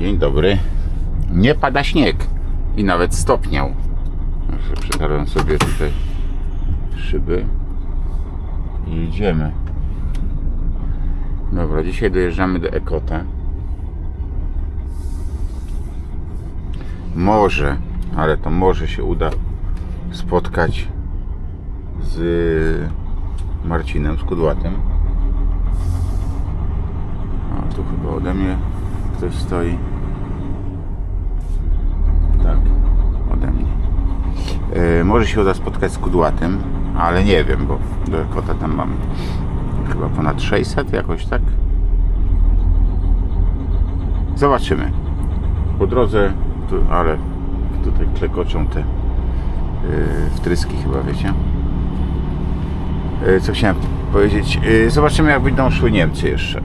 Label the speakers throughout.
Speaker 1: Dzień dobry. Nie pada śnieg i nawet stopniał. Przetarłem sobie tutaj szyby i idziemy. Dobra, dzisiaj dojeżdżamy do Ekota. Może, ale to może się uda spotkać z Marcinem, z Kudłatem. A tu chyba ode mnie ktoś stoi. Tak, ode mnie. E, może się uda spotkać z Kudłatem, ale nie wiem, bo do Ekota tam mam chyba ponad 600 jakoś tak. Zobaczymy. Po drodze, tu, ale tutaj klekoczą te yy, wtryski chyba, wiecie. Yy, co chciałem powiedzieć? Yy, zobaczymy jak będą szły Niemcy jeszcze.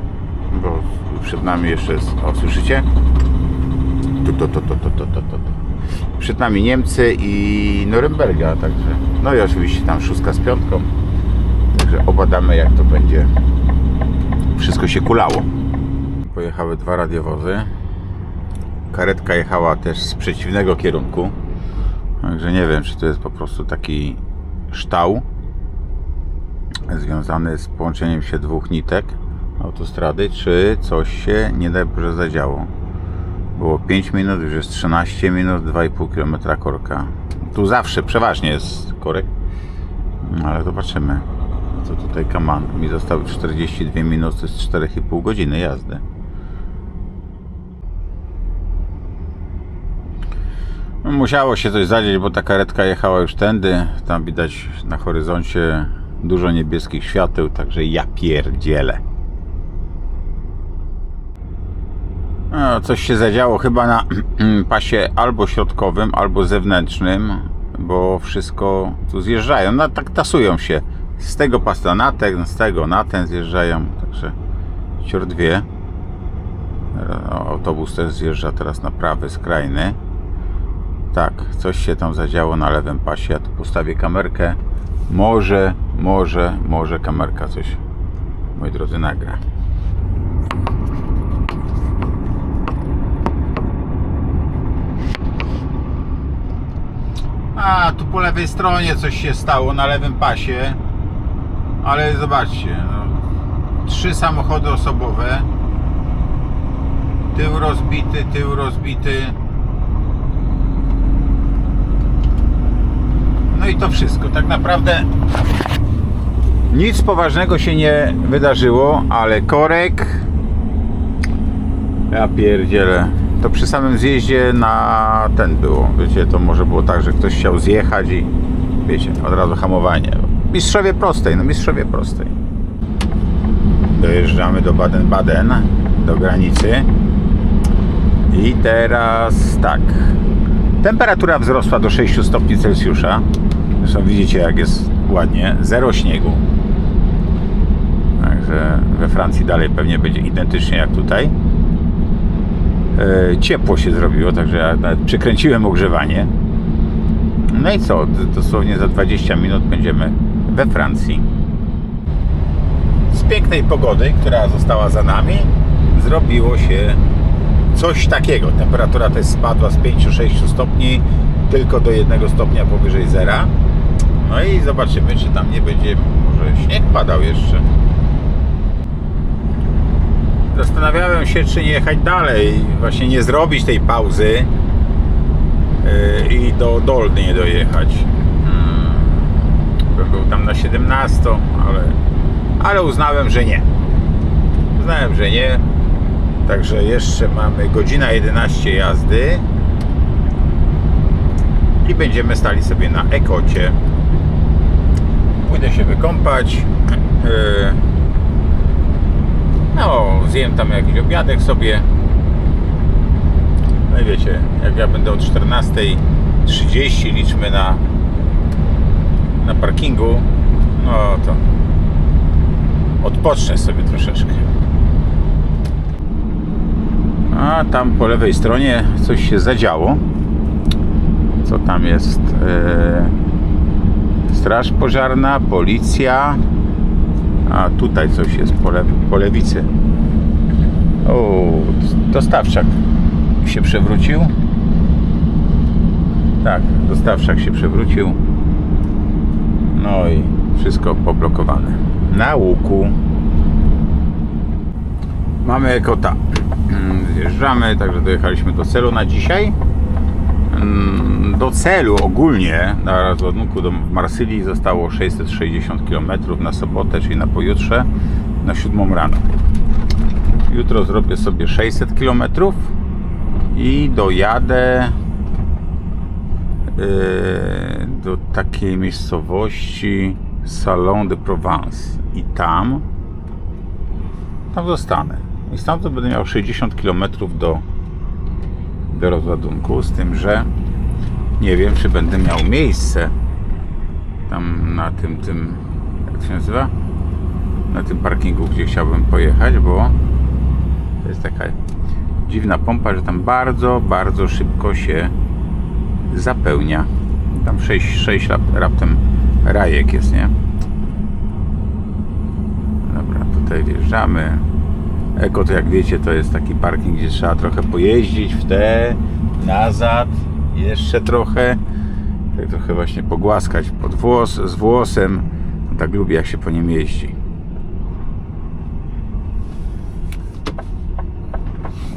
Speaker 1: Bo przed nami jeszcze jest... O, słyszycie? Tu, to, to, to, to, to, to, to. Przed nami Niemcy i Norymberga, także... No i oczywiście tam szóstka z piątką. Także obadamy jak to będzie wszystko się kulało. Pojechały dwa radiowozy. Karetka jechała też z przeciwnego kierunku. Także nie wiem, czy to jest po prostu taki ształ związany z połączeniem się dwóch nitek autostrady, czy coś się nie daj Boże zadziało. Było 5 minut, już jest 13 minut, 2,5 km korka. Tu zawsze, przeważnie jest korek, No, ale zobaczymy. Co tutaj kaman? Mi zostały 42 minuty, jest 4,5 godziny jazdy. No, Musiało się coś zadzieć, bo ta karetka jechała już tędy. Tam widać na horyzoncie dużo niebieskich świateł, także ja pierdzielę. No, coś się zadziało chyba na pasie albo środkowym, albo zewnętrznym, bo wszystko tu zjeżdżają. No tak tasują się. Z tego pasa na ten, z tego na ten zjeżdżają. Także cior dwie. Autobus też zjeżdża teraz na prawy, skrajny. Tak, coś się tam zadziało na lewym pasie. Ja tu postawię kamerkę. Może, może, może kamerka coś, moi drodzy, nagra. A, tu po lewej stronie coś się stało na lewym pasie. Ale zobaczcie, no, trzy samochody osobowe. Tył rozbity, tył rozbity. No i to wszystko. Tak naprawdę nic poważnego się nie wydarzyło, ale korek. Ja pierdzielę. To przy samym zjeździe na ten było. Wiecie, to może było tak, że ktoś chciał zjechać i wiecie, od razu hamowanie. Mistrzowie prostej, no mistrzowie prostej. Dojeżdżamy do Baden-Baden, do granicy. I teraz tak. Temperatura wzrosła do 6 stopni Celsjusza. Zresztą widzicie jak jest ładnie. Zero śniegu. Także we Francji dalej pewnie będzie identycznie jak tutaj. E, ciepło się zrobiło, także ja nawet przykręciłem ogrzewanie. No i co? Dosłownie za 20 minut będziemy we Francji. Z pięknej pogody, która została za nami, zrobiło się coś takiego. Temperatura też spadła z 5-6 stopni tylko do 1 stopnia powyżej zera. No i zobaczymy, czy tam nie będzie może śnieg padał jeszcze. Zastanawiałem się, czy nie jechać dalej, właśnie nie zrobić tej pauzy yy, i do Dolny nie dojechać. Hmm. Bym był tam na 17, ale, ale uznałem, że nie. Uznałem, że nie. Także jeszcze mamy godzina 11 jazdy i będziemy stali sobie na Ekocie. Pójdę się wykąpać. Yy, no, zjem tam jakiś obiadek sobie. No i wiecie, jak ja będę o 14.30 liczmy na na parkingu, no to odpocznę sobie troszeczkę. A tam po lewej stronie coś się zadziało. Co tam jest? Eee, Straż pożarna, policja. A tutaj coś jest po, po lewicy. O, dostawczak. się przewrócił. Tak, dostawczak się przewrócił. No i wszystko poblokowane. Na łuku. Mamy kota. Zjeżdżamy, także dojechaliśmy do celu na dzisiaj. Do celu ogólnie na rozładunku do Marsylii zostało 660 km na sobotę, czyli na pojutrze, na 7 rano. Jutro zrobię sobie 600 km i dojadę yy, do takiej miejscowości Salon de Provence i tam tam zostanę i stamtąd będę miał 60 km do, do rozładunku z tym, że nie wiem czy będę miał miejsce tam na tym tym jak się nazywa na tym parkingu, gdzie chciałbym pojechać, bo to jest taka dziwna pompa, że tam bardzo, bardzo szybko się zapełnia. Tam 6, 6 raptem rajek jest, nie? Dobra, tutaj wjeżdżamy. Eko to jak wiecie to jest taki parking, gdzie trzeba trochę pojeździć w te, nazad, jeszcze trochę. Tak trochę właśnie pogłaskać pod włos, z włosem. Tak lubię jak się po nim jeździ.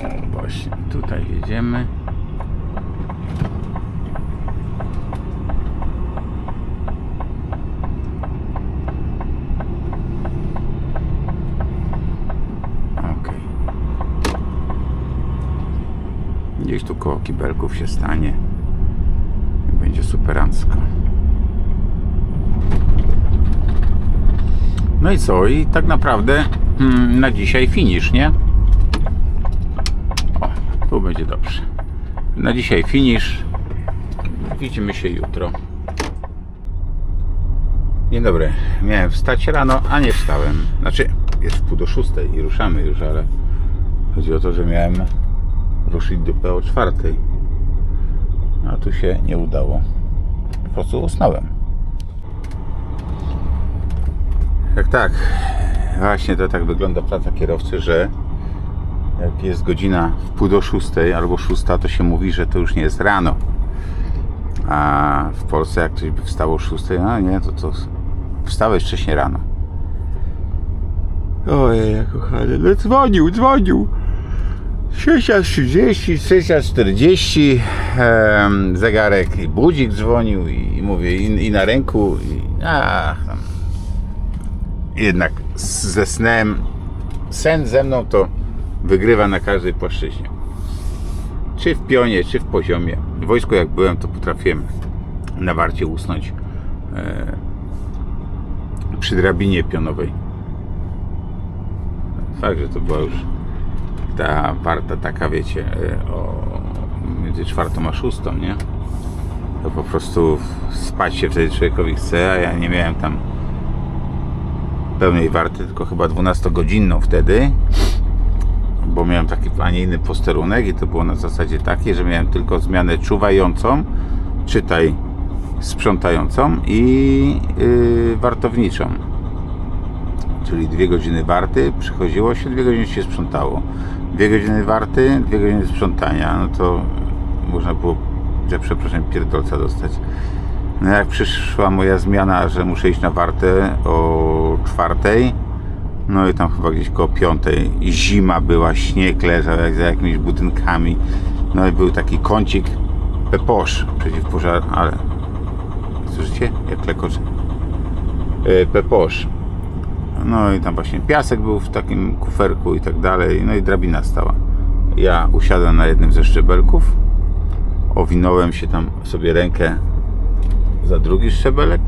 Speaker 1: O, właśnie tutaj jedziemy. Okej. Gdzieś tu koło kibelków się stanie. Superancko. No i co? I tak naprawdę hmm, na dzisiaj finish, nie? O, tu będzie dobrze. Na dzisiaj finish. Widzimy się jutro. Dzień dobry. Miałem wstać rano, a nie wstałem. Znaczy, jest pół do szóstej i ruszamy już, ale chodzi o to, że miałem ruszyć dupę o czwartej. A tu się nie udało. Prostu usnąłem. Tak, tak. Właśnie to tak wygląda praca kierowcy, że jak jest godzina w pół do szóstej albo szósta, to się mówi, że to już nie jest rano. A w Polsce jak ktoś by wstał o szóstej, no nie, to to wstałeś wcześniej rano. Ojej, kochany, no dzwonił, dzwonił. 6.30, 6.40 em, zegarek i budzik dzwonił i, i mówię i, i na ręku i tam. jednak ze snem sen ze mną to wygrywa na każdej płaszczyźnie czy w pionie, czy w poziomie w wojsku jak byłem to potrafiłem na warcie usnąć e, przy drabinie pionowej fakt, że to była już ta warta taka, wiecie, e, o między czwartą a szóstą, nie? To po prostu spać się wtedy człowiekowi chce, a ja nie miałem tam pełnej warty, tylko chyba 12-godzinną wtedy, bo miałem taki, a nie inny posterunek i to było na zasadzie takiej, że miałem tylko zmianę czuwającą, czytaj sprzątającą i yy, wartowniczą czyli dwie godziny warty, przychodziło się, dwie godziny się sprzątało. Dwie godziny warty, dwie godziny sprzątania, no to można było, że przepraszam, pierdolca dostać. No jak przyszła moja zmiana, że muszę iść na wartę o czwartej, no i tam chyba gdzieś koło piątej zima była, śnieg leżał za jakimiś budynkami, no i był taki kącik peposz przeciwpożar, ale słyszycie? Jak lekocze. E, Peposz. No i tam właśnie piasek był w takim kuferku i tak dalej. No i drabina stała. Ja usiadłem na jednym ze szczebelków. Owinąłem się tam sobie rękę za drugi szczebelek.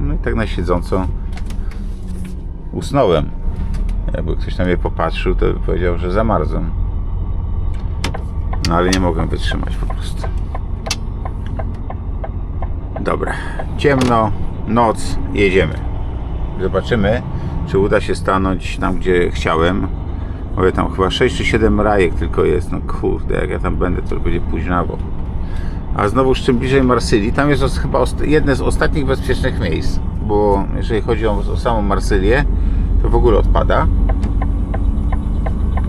Speaker 1: No i tak na siedząco usnąłem. Jakby ktoś na mnie popatrzył, to by powiedział, że zamarzłem. No ale nie mogłem wytrzymać po prostu. Dobra, ciemno, noc, jedziemy. Zobaczymy, czy uda się stanąć tam, gdzie chciałem. Mówię, tam chyba 6 czy 7 rajek tylko jest. No kurde, jak ja tam będę, to będzie późnawo. A znowu czym bliżej Marsylii, tam jest chyba jedne z ostatnich bezpiecznych miejsc. Bo jeżeli chodzi o, o samą Marsylię, to w ogóle odpada.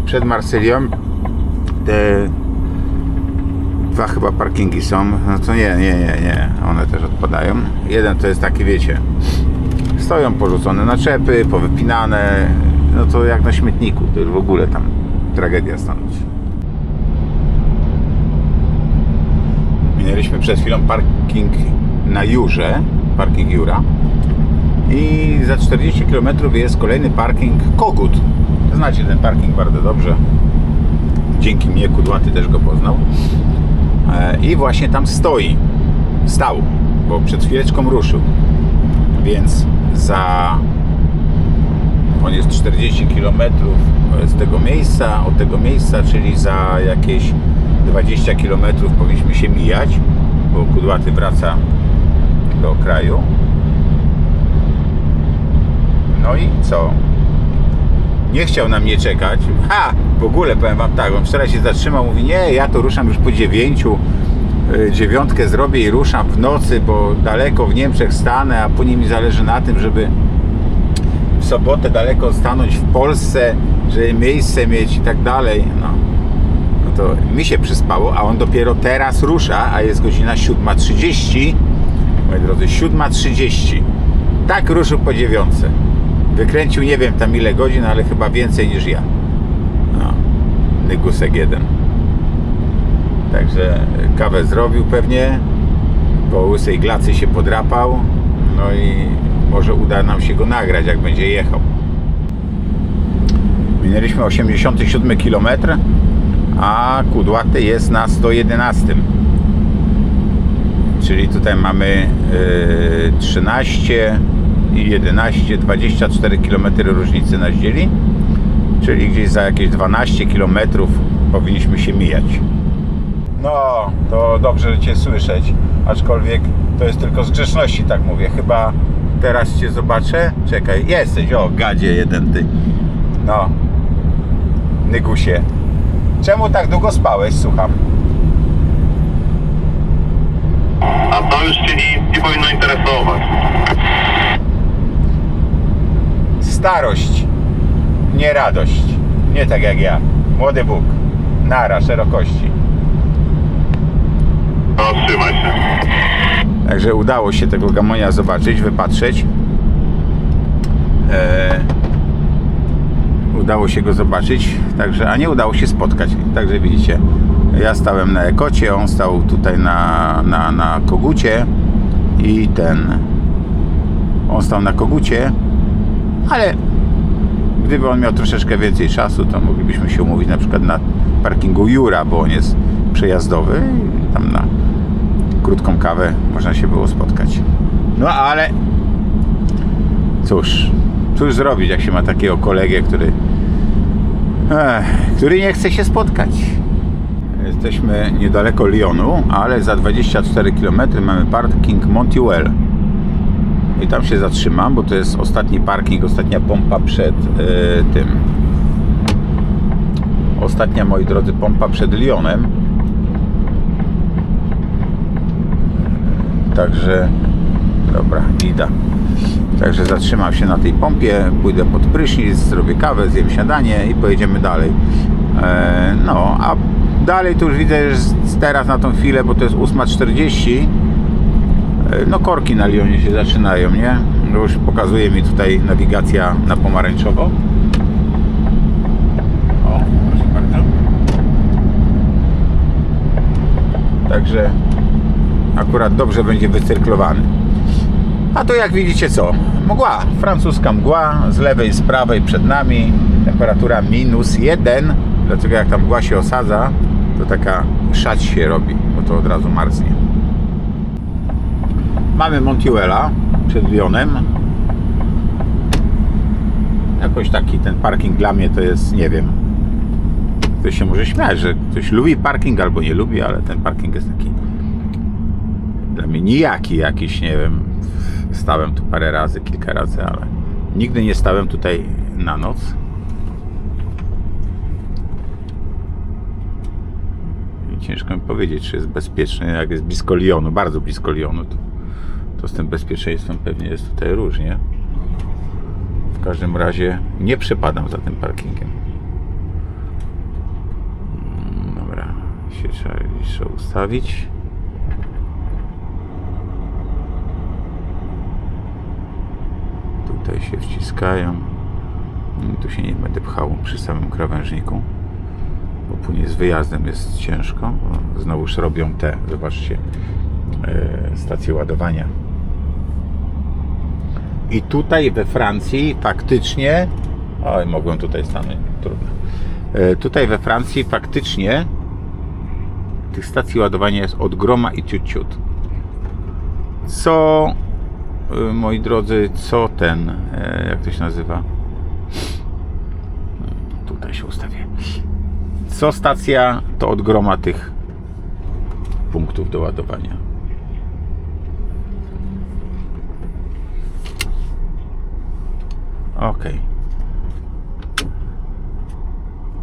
Speaker 1: Przed Marsylią te dwa chyba parkingi są. No to nie, nie, nie, nie. One też odpadają. Jeden to jest taki, wiecie, stoją porzucone naczepy, powypinane. No to jak na śmietniku. To już w ogóle tam tragedia stanąć. Minęliśmy przed chwilą parking na Jurze, parking Jura. I za 40 km jest kolejny parking Kogut. Znacie ten parking bardzo dobrze. Dzięki mnie Kudłaty też go poznał. E, I właśnie tam stoi. Stał, bo przed chwileczką ruszył. Więc za on jest 40 km z tego miejsca, od tego miejsca, czyli za jakieś 20 km powinniśmy się mijać, bo Kudłaty wraca do kraju. No i co? Nie chciał na mnie czekać. Ha! W ogóle powiem wam tak, on wczoraj się zatrzymał, mówi nie, ja to ruszam już po dziewięciu. Y, Dziewiątkę zrobię i ruszam w nocy, bo daleko w Niemczech stanę, a później mi zależy na tym, żeby w sobotę daleko stanąć w Polsce, żeby miejsce mieć i tak dalej. No. no to mi się przyspało, a on dopiero teraz rusza, a jest godzina 7.30. Moi drodzy, 7.30. Tak ruszył po dziewiątce. Wykręcił nie wiem tam ile godzin, ale chyba więcej niż ja. No. Nygusek jeden. Także kawę zrobił pewnie. Po łysej glacy się podrapał. No i może uda nam się go nagrać, jak będzie jechał. Minęliśmy 87 km, a Kudłaty jest na 111. Czyli tutaj mamy yy, 13 i 11, 24 km różnicy nas dzieli. Czyli gdzieś za jakieś 12 km powinniśmy się mijać. No, to dobrze Cię słyszeć, aczkolwiek to jest tylko z grzeczności, tak mówię. Chyba teraz Cię zobaczę. Czekaj, jesteś, o, gadzie jeden Ty. No, Nygusie. Czemu tak długo spałeś, słucham?
Speaker 2: A to już Cię nie, nie powinno interesować.
Speaker 1: Starość, nie radość. Nie tak jak ja. Młody Bóg. Nara szerokości.
Speaker 2: Się.
Speaker 1: Także udało się tego gamonia zobaczyć, wypatrzeć. Eee, udało się go zobaczyć, także, a nie udało się spotkać. Także widzicie, ja stałem na Ekocie, on stał tutaj na, na, na Kogucie i ten, on stał na Kogucie, ale gdyby on miał troszeczkę więcej czasu, to moglibyśmy się umówić na przykład na parkingu Jura, bo on jest przejazdowy i tam na krótką kawę można się było spotkać. No ale cóż, cóż zrobić, jak się ma takiego kolegę, który ech, który nie chce się spotkać. Jesteśmy niedaleko Lyonu, ale za 24 km mamy parking Montiel. I tam się zatrzymam, bo to jest ostatni parking, ostatnia pompa przed e, tym. Ostatnia, moi drodzy, pompa przed Lyonem. Także, dobra, ida. Także zatrzymam się na tej pompie, pójdę pod prysznic, zrobię kawę, zjem śniadanie i pojedziemy dalej. E, no, a dalej to już widzę, że teraz na tą chwilę, bo to jest 8.40, e, no korki na Lyonie się zaczynają, nie? No Już pokazuje mi tutaj nawigacja na pomarańczowo. O, proszę bardzo. Także akurat dobrze będzie wycyrklowany. A to jak widzicie co? Mgła, francuska mgła, z lewej, z prawej przed nami, temperatura minus jeden, dlatego jak ta mgła się osadza, to taka szać się robi, bo to od razu marznie. Mamy Montiuela przed Lyonem. Jakoś taki ten parking dla mnie to jest, nie wiem, ktoś się może śmiać, że ktoś lubi parking albo nie lubi, ale ten parking jest taki dla mnie nijaki jakiś, nie wiem. Stałem tu parę razy, kilka razy, ale nigdy nie stałem tutaj na noc. I ciężko mi powiedzieć, czy jest bezpieczny. Jak jest blisko Lyonu, bardzo blisko Lyonu, to, to z tym bezpieczeństwem pewnie jest tutaj różnie. W każdym razie nie przepadam za tym parkingiem. się trzeba jeszcze ustawić. Tutaj się wciskają. Mm, Tu się nie będę pchał przy samym krawężniku, bo później z wyjazdem jest ciężko. Znowuż robią te, zobaczcie, e, stacje ładowania. I tutaj we Francji faktycznie, oj, mogłem tutaj stanąć, trudno. E, Tutaj we Francji faktycznie tych stacji ładowania jest od groma i ciut ciut. Co, moi drodzy, co ten, e, jak to się nazywa? Tutaj się ustawię. Co stacja, to od groma tych punktów do ładowania. Ok.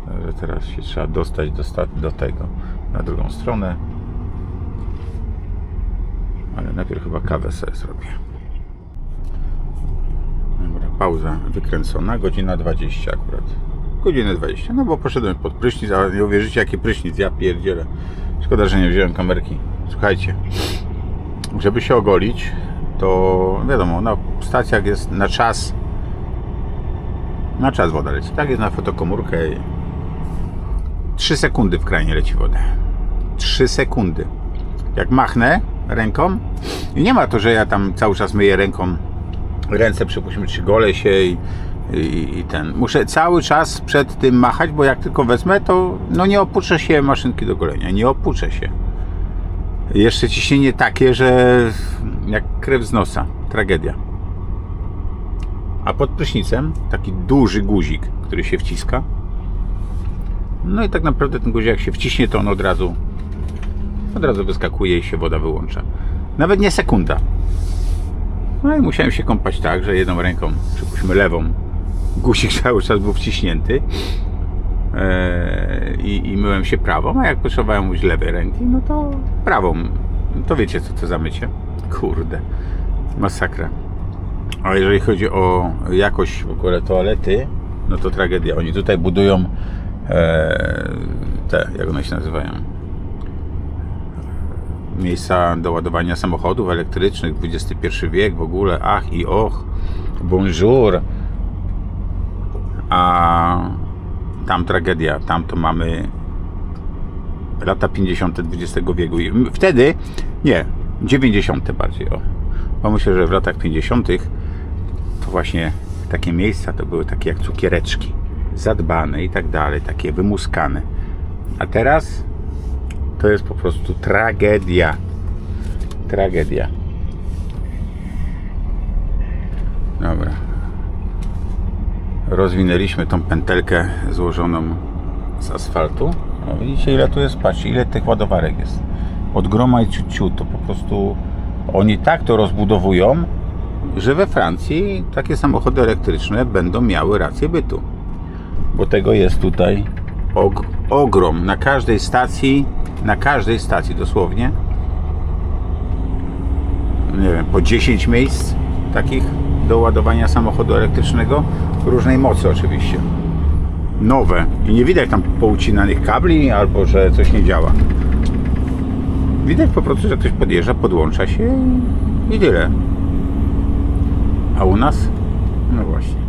Speaker 1: Także teraz się trzeba dostać do, do tego, na drugą stronę. Ale najpierw chyba kawę sobie zrobię. Pauza wykręcona, godzina 20 akurat. Godzinę 20, no bo poszedłem pod prysznic, ale nie uwierzycie jaki prysznic, ja pierdzielę. Szkoda, że nie wziąłem kamerki. Słuchajcie, żeby się ogolić, to wiadomo, na stacjach jest na czas na czas woda leci. Tak jest na fotokomórkę i 3 sekundy w kranie leci woda. 3 sekundy. Jak machnę ręką i nie ma to, że ja tam cały czas myję ręką ręce, przypuśćmy, czy gole się i, i, i ten. Muszę cały czas przed tym machać, bo jak tylko wezmę, to no nie opuszczę się maszynki do golenia. Nie opuszczę się. Jeszcze ciśnienie takie, że jak krew z nosa. Tragedia. A pod prysznicem taki duży guzik, który się wciska. No i tak naprawdę ten guzik jak się wciśnie, to on od razu od razu wyskakuje i się woda wyłącza. Nawet nie sekunda. No i musiałem się kąpać tak, że jedną ręką, przypuśćmy lewą, guzik cały czas był wciśnięty eee, i, i myłem się prawą, a jak potrzebowałem użyć lewej ręki, no to prawą. No to wiecie co to za mycie. Kurde, masakra. A jeżeli chodzi o jakość w ogóle toalety, no to tragedia. Oni tutaj budują e, te, jak one się nazywają? Miejsca do ładowania samochodów elektrycznych, XXI wiek w ogóle, ach i och, bonjour. A tam tragedia, tam to mamy lata 50. XX wieku. I wtedy, nie, 90. bardziej, o. Bo myślę, że w latach 50. to właśnie takie miejsca to były takie jak cukiereczki, zadbane i tak dalej, takie wymuskane. A teraz to jest po prostu tragedia. Tragedia. Dobra. Rozwinęliśmy tą pętelkę złożoną z asfaltu. No widzicie ile tu jest, patrzcie, ile tych ładowarek jest. Od groma i ciut, to po prostu oni tak to rozbudowują, że we Francji takie samochody elektryczne będą miały rację bytu. Bo tego jest tutaj og ogrom. Na każdej stacji, na każdej stacji dosłownie, nie wiem, po 10 miejsc takich do ładowania samochodu elektrycznego, różnej mocy oczywiście. Nowe. I nie widać tam poucinanych kabli albo że coś nie działa. Widać po prostu, że ktoś podjeżdża, podłącza się i, tyle. A u nas? No właśnie.